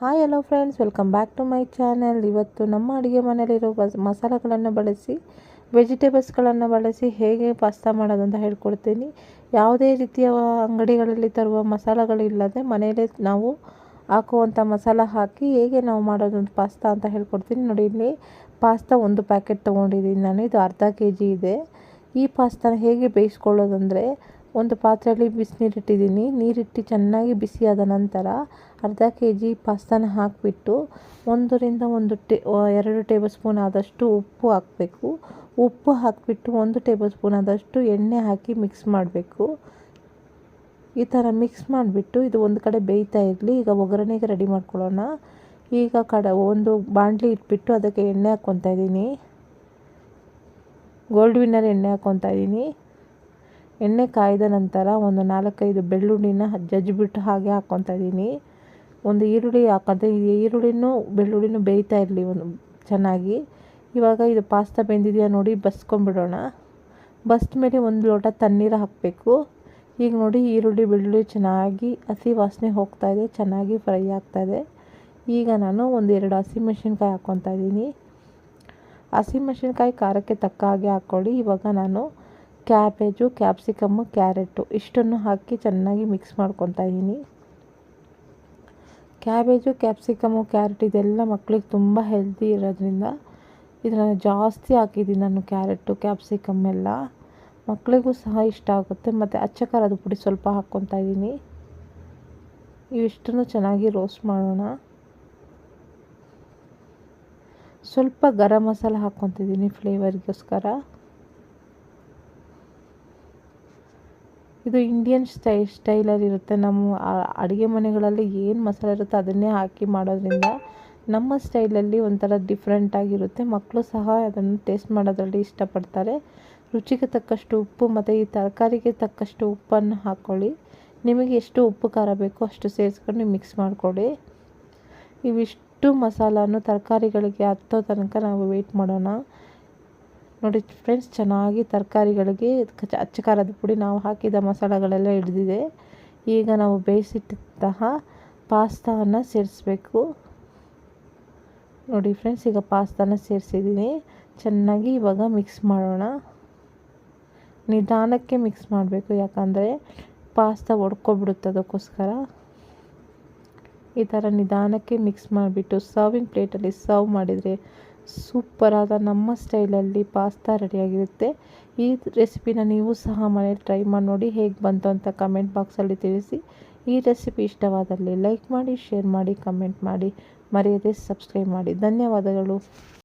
Hi hello friends welcome back to my channel ಇವತ್ತು ನಮ್ಮ ಅಡುಗೆ ಮನೆಯಲ್ಲಿರೋ ಬಸ್ ಮಸಾಲೆಗಳನ್ನು ಬಳಸಿ ವೆಜಿಟೇಬಲ್ಸ್ಗಳನ್ನು ಬಳಸಿ ಹೇಗೆ ಪಾಸ್ತಾ ಮಾಡೋದು ಅಂತ ಹೇಳ್ಕೊಡ್ತೀನಿ. ಯಾವುದೇ ರೀತಿಯ ಅಂಗಡಿಗಳಲ್ಲಿ ತರುವ ಮಸಾಲೆಗಳಿಲ್ಲದೆ ಮನೆಯಲ್ಲೇ ನಾವು ಹಾಕುವಂಥ ಮಸಾಲ ಹಾಕಿ ಹೇಗೆ ನಾವು ಮಾಡೋದು ಪಾಸ್ತಾ ಅಂತ ಹೇಳ್ಕೊಡ್ತೀನಿ. ನೋಡಿ, ಇಲ್ಲಿ ಪಾಸ್ತಾ ಒಂದು ಪ್ಯಾಕೆಟ್ ತೊಗೊಂಡಿದ್ದೀನಿ ನಾನು. ಇದು ಅರ್ಧ ಕೆ ಜಿ ಇದೆ. ಈ ಪಾಸ್ತಾನ ಹೇಗೆ ಬೇಯಿಸ್ಕೊಳ್ಳೋದಂದರೆ ಒಂದು ಪಾತ್ರೆಯಲ್ಲಿ ಬಿಸಿನೀರಿಟ್ಟಿದ್ದೀನಿ. ನೀರಿಟ್ಟು ಚೆನ್ನಾಗಿ ಬಿಸಿಯಾದ ನಂತರ ಅರ್ಧ ಕೆ ಜಿ ಪಾಸ್ತಾನ ಹಾಕಿಬಿಟ್ಟು ಒಂದರಿಂದ ಒಂದು ಟೇ ಎರಡು ಟೇಬಲ್ ಸ್ಪೂನ್ ಆದಷ್ಟು ಉಪ್ಪು ಹಾಕಬೇಕು. ಉಪ್ಪು ಹಾಕಿಬಿಟ್ಟು ಒಂದು ಟೇಬಲ್ ಸ್ಪೂನ್ ಆದಷ್ಟು ಎಣ್ಣೆ ಹಾಕಿ ಮಿಕ್ಸ್ ಮಾಡಬೇಕು. ಈ ಥರ ಮಿಕ್ಸ್ ಮಾಡಿಬಿಟ್ಟು ಇದು ಒಂದು ಕಡೆ ಬೇಯ್ತಾ ಇರಲಿ. ಈಗ ಒಗ್ಗರಣೆಗೆ ರೆಡಿ ಮಾಡ್ಕೊಳ್ಳೋಣ. ಈಗ ಕಡ, ಒಂದು ಬಾಣಲಿ ಇಟ್ಬಿಟ್ಟು ಅದಕ್ಕೆ ಎಣ್ಣೆ ಹಾಕ್ಕೊತಾ ಇದ್ದೀನಿ. ಗೋಲ್ಡ್ ವಿನ್ನರ್ ಎಣ್ಣೆ ಹಾಕ್ಕೊತಾ ಇದ್ದೀನಿ. ಎಣ್ಣೆ ಕಾಯ್ದ ನಂತರ ಒಂದು ನಾಲ್ಕೈದು ಬೆಳ್ಳುಳ್ಳಿನ ಜಜ್ಜಿಬಿಟ್ಟು ಹಾಗೆ ಹಾಕ್ಕೊತಾ ಇದ್ದೀನಿ. ಒಂದು ಈರುಳ್ಳಿ ಹಾಕೋದು ಈರುಳ್ಳಿನೂ ಬೆಳ್ಳುಳ್ಳಿನೂ ಬೇಯ್ತಾ ಇರಲಿ ಒಂದು ಚೆನ್ನಾಗಿ. ಇವಾಗ ಇದು ಪಾಸ್ತಾ ಬೆಂದಿದೆಯಾ ನೋಡಿ ಬಸ್ಕೊಂಬಿಡೋಣ ಬಸ್ದ ಮೇಲೆ ಒಂದು ಲೋಟ ತಣ್ಣೀರು ಹಾಕಬೇಕು. ಈಗ ನೋಡಿ ಈರುಳ್ಳಿ, ಬೆಳ್ಳುಳ್ಳಿ ಚೆನ್ನಾಗಿ ಹಸಿ ವಾಸನೆ ಹೋಗ್ತಾ ಇದೆ, ಚೆನ್ನಾಗಿ ಫ್ರೈ ಆಗ್ತಾಯಿದೆ ಈಗ ನಾನು ಒಂದು ಎರಡು ಹಸಿಮೆಣ್ಸಿನ್ಕಾಯಿ ಹಾಕ್ಕೊತಾ ಇದ್ದೀನಿ. ಹಸಿಮೆಣ್ಸಿನ್ಕಾಯಿ ಖಾರಕ್ಕೆ ತಕ್ಕ ಹಾಗೆ ಹಾಕ್ಕೊಳ್ಳಿ ಇವಾಗ ನಾನು ಕ್ಯಾಬೇಜು, ಕ್ಯಾಪ್ಸಿಕಮ್ಮು, ಕ್ಯಾರೆಟು ಇಷ್ಟನ್ನು ಹಾಕಿ ಚೆನ್ನಾಗಿ ಮಿಕ್ಸ್ ಮಾಡ್ಕೊತಾ ಇದ್ದೀನಿ. ಕ್ಯಾಬೇಜು, ಕ್ಯಾಪ್ಸಿಕಮ್ಮು, ಕ್ಯಾರೆಟ್ ಇದೆಲ್ಲ ಮಕ್ಕಳಿಗೆ ತುಂಬ ಹೆಲ್ದಿ ಇರೋದ್ರಿಂದ ಇದನ್ನು ಜಾಸ್ತಿ ಹಾಕಿದ್ದೀನಿ ನಾನು ಕ್ಯಾರೆಟು ಕ್ಯಾಪ್ಸಿಕಮ್ ಎಲ್ಲ ಮಕ್ಕಳಿಗೂ ಸಹ ಇಷ್ಟ ಆಗುತ್ತೆ. ಮತ್ತು ಅಚ್ಚ ಖಾರದ ಪುಡಿ ಸ್ವಲ್ಪ ಹಾಕ್ಕೊತಾ ಇದ್ದೀನಿ. ಇವಿಷ್ಟನ್ನು ಚೆನ್ನಾಗಿ ರೋಸ್ಟ್ ಮಾಡೋಣ. ಸ್ವಲ್ಪ ಗರಂ ಮಸಾಲ ಹಾಕ್ಕೊತಿದ್ದೀನಿ ಫ್ಲೇವರ್ಗೋಸ್ಕರ. ಇದು ಇಂಡಿಯನ್ ಸ್ಟೈ ಸ್ಟೈಲಲ್ಲಿ ಇರುತ್ತೆ. ನಮ್ಮ ಅಡುಗೆ ಮನೆಗಳಲ್ಲಿ ಏನು ಮಸಾಲೆ ಇರುತ್ತೆ ಅದನ್ನೇ ಹಾಕಿ ಮಾಡೋದ್ರಿಂದ ನಮ್ಮ ಸ್ಟೈಲಲ್ಲಿ ಒಂಥರ ಡಿಫ್ರೆಂಟಾಗಿರುತ್ತೆ ಮಕ್ಕಳು ಸಹ ಅದನ್ನು ಟೇಸ್ಟ್ ಮಾಡೋದ್ರಲ್ಲಿ ಇಷ್ಟಪಡ್ತಾರೆ. ರುಚಿಗೆ ತಕ್ಕಷ್ಟು ಉಪ್ಪು ಮತ್ತು ಈ ತರಕಾರಿಗೆ ತಕ್ಕಷ್ಟು ಉಪ್ಪನ್ನು ಹಾಕ್ಕೊಳ್ಳಿ ನಿಮಗೆ ಎಷ್ಟು ಉಪ್ಪು ಖಾರ ಬೇಕೋ ಅಷ್ಟು ಸೇರಿಸ್ಕೊಂಡು ಮಿಕ್ಸ್ ಮಾಡಿಕೊಳ್ಳಿ. ಇವಿಷ್ಟು ಮಸಾಲನ್ನು ತರಕಾರಿಗಳಿಗೆ ಹತ್ತೋ ತನಕ ನಾವು ವೆಯ್ಟ್ ಮಾಡೋಣ. ನೋಡಿ ಫ್ರೆಂಡ್ಸ್ ಚೆನ್ನಾಗಿ ತರಕಾರಿಗಳಿಗೆ ಅಚ್ಚ ಖಾರದ ಪುಡಿ ನಾವು ಹಾಕಿದ ಮಸಾಲೆಗಳೆಲ್ಲ ಹಿಡಿದಿದೆ. ಈಗ ನಾವು ಬೇಯಿಸಿಟ್ಟಂತಹ ಪಾಸ್ತಾವನ್ನು ಸೇರಿಸ್ಬೇಕು. ನೋಡಿ ಫ್ರೆಂಡ್ಸ್ ಈಗ ಪಾಸ್ತಾನ ಸೇರಿಸಿದ್ದೀನಿ. ಚೆನ್ನಾಗಿ ಇವಾಗ ಮಿಕ್ಸ್ ಮಾಡೋಣ. ನಿಧಾನಕ್ಕೆ ಮಿಕ್ಸ್ ಮಾಡಬೇಕು, ಯಾಕಂದರೆ ಪಾಸ್ತಾ ಒಡ್ಕೊಬಿಡುತ್ತೆ ಅದಕ್ಕೋಸ್ಕರ. ಈ ಥರ ನಿಧಾನಕ್ಕೆ ಮಿಕ್ಸ್ ಮಾಡಿಬಿಟ್ಟು ಸರ್ವಿಂಗ್ ಪ್ಲೇಟಲ್ಲಿ ಸರ್ವ್ ಮಾಡಿದರೆ ಸೂಪರಾದ ನಮ್ಮ ಸ್ಟೈಲಲ್ಲಿ ಪಾಸ್ತಾ ರೆಡಿಯಾಗಿರುತ್ತೆ. ಈ ರೆಸಿಪಿನ ನೀವು ಸಹ ಮನೇಲಿ ಟ್ರೈ ಮಾಡಿ ನೋಡಿ, ಹೇಗೆ ಬಂತು ಅಂತ ಕಮೆಂಟ್ ಬಾಕ್ಸಲ್ಲಿ ತಿಳಿಸಿ. ಈ ರೆಸಿಪಿ ಇಷ್ಟವಾದಲ್ಲಿ ಲೈಕ್ ಮಾಡಿ, ಶೇರ್ ಮಾಡಿ, ಕಮೆಂಟ್ ಮಾಡಿ. ಮರೆಯದೆ ಸಬ್ಸ್ಕ್ರೈಬ್ ಮಾಡಿ. ಧನ್ಯವಾದಗಳು.